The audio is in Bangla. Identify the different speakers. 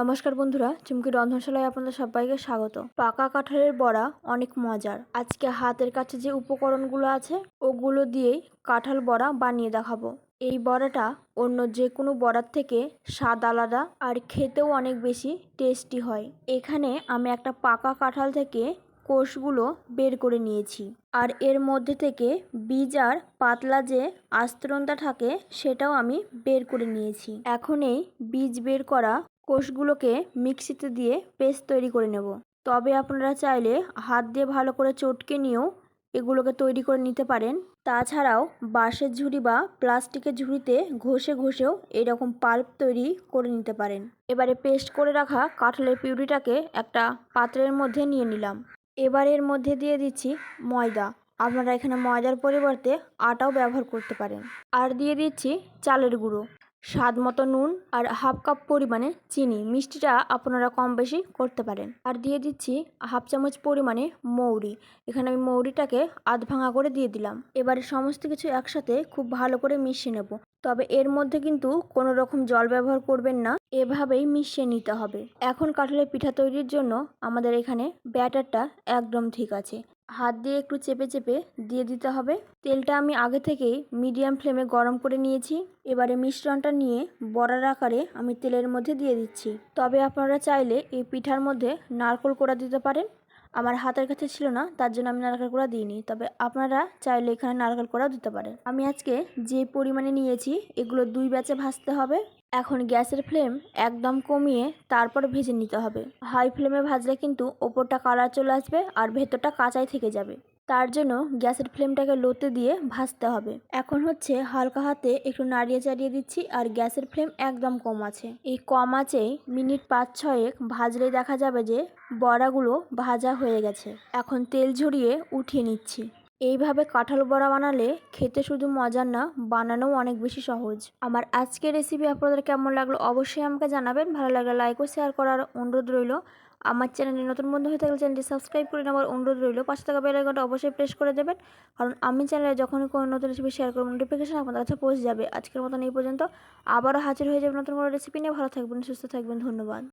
Speaker 1: নমস্কার বন্ধুরা, চুমকি রন্ধনশালায় আপনাদের সবাইকে স্বাগত। পাকা কাঁঠালের বড়া অনেক মজার। আজকে হাতের কাছে যে উপকরণগুলো আছে, ওগুলো দিয়েই কাঁঠাল বড়া বানিয়ে দেখাবো। এই বড়াটা অন্য যে কোনো বড়ার থেকে স্বাদ আলাদা আর খেতেও অনেক বেশি টেস্টি হয়। এখানে আমি একটা পাকা কাঁঠাল থেকে কোষগুলো বের করে নিয়েছি। আর এর মধ্যে থেকে বীজ আর পাতলা যে আস্তরণটা থাকে, সেটাও আমি বের করে নিয়েছি। এখন এই বীজ বের করা কোষগুলোকে মিক্সিতে দিয়ে পেস্ট তৈরি করে নেব। তবে আপনারা চাইলে হাত দিয়ে ভালো করে চটকে নিয়েও এগুলোকে তৈরি করে নিতে পারেন। তাছাড়াও বাঁশের ঝুড়ি বা প্লাস্টিকের ঝুড়িতে ঘষে ঘষেও এরকম পাল্প তৈরি করে নিতে পারেন। এবারে পেস্ট করে রাখা কাঁঠালের পিউরিটাকে একটা পাত্রের মধ্যে নিয়ে নিলাম। এবার এর মধ্যে দিয়ে দিচ্ছি ময়দা। আপনারা এখানে ময়দার পরিবর্তে আটাও ব্যবহার করতে পারেন। আর দিয়ে দিচ্ছি চালের গুঁড়ো। স্বাদ মতো নুন আর হাফ কাপ পরিমাণে চিনি। মিষ্টিটা আপনারা কম বেশি করতে পারেন। আর দিয়ে দিচ্ছি হাফ চামচ পরিমাণে মৌরি। এখানে আমি মৌরিটাকে আধ ভাঙা করে দিয়ে দিলাম। এবারে সমস্ত কিছু একসাথে খুব ভালো করে মিশিয়ে নেব। তবে এর মধ্যে কিন্তু কোনো রকম জল ব্যবহার করবেন না। এভাবেই মিশিয়ে নিতে হবে। এখন কাঁঠালের পিঠা তৈরির জন্য আমাদের এখানে ব্যাটারটা একদম ঠিক আছে। হাত দিয়ে একটু চেপে চেপে দিয়ে দিতে হবে। তেলটা আমি আগে থেকেই মিডিয়াম ফ্লেমে গরম করে নিয়েছি। এবারে মিশ্রণটা নিয়ে বড়ার আকারে আমি তেলের মধ্যে দিয়ে দিচ্ছি। তবে আপনারা চাইলে এই পিঠার মধ্যে নারকোল কোড়া দিতে পারেন। আমার হাতের কাছে ছিল না, তার জন্য আমি নারকেল কোড়া দিইনি। তবে আপনারা চাইলে এখানে নারকেল কোড়াও দিতে পারেন। আমি আজকে যে পরিমাণে নিয়েছি, এগুলো দুই ব্যাচে ভাজতে হবে। এখন গ্যাসের ফ্লেম একদম কমিয়ে তারপর ভেজে নিতে হবে। হাই ফ্লেমে ভাজলে কিন্তু ওপরটা কালার চলে আসবে আর ভেতরটা কাঁচাই থেকে যাবে। তার জন্য গ্যাসের ফ্লেমটাকে লোতে দিয়ে ভাজতে হবে। এখন হচ্ছে হালকা হাতে একটু নাড়িয়ে চাড়িয়ে দিচ্ছি আর গ্যাসের ফ্লেম একদম কম আছে। এই কম আছেই মিনিট পাঁচ ছয়েক ভাজলেই দেখা যাবে যে বড়াগুলো ভাজা হয়ে গেছে। এখন তেল ঝরিয়ে উঠিয়ে নিচ্ছি। এইভাবে কাঁঠাল বড়া বানালে খেতে শুধু মজার না, বানানোও অনেক বেশি সহজ। আমার আজকের রেসিপি আপনাদের কেমন লাগল অবশ্যই আমাকে জানাবেন। ভালো লাগলে লাইক ও শেয়ার করার অনুরোধ রইল। আমার চ্যানেলে নতুন বন্ধু হয়ে থাকলে চ্যানেলটি সাবস্ক্রাইব করে নেওয়ার অনুরোধ রইল। পাশে থাকা বেল আইকনটা অবশ্যই প্রেস করে দেবেন। কারণ আমি চ্যানেলে যখনই কোনো নতুন রেসিপি শেয়ার করব নোটিফিকেশন আপনাদের কাছে পৌঁছে যাবে। আজকের মতন এই পর্যন্ত। আবারও হাজির হয়ে যাবে নতুন কোনো রেসিপি নিয়ে। ভালো থাকবেন, সুস্থ থাকবেন, ধন্যবাদ।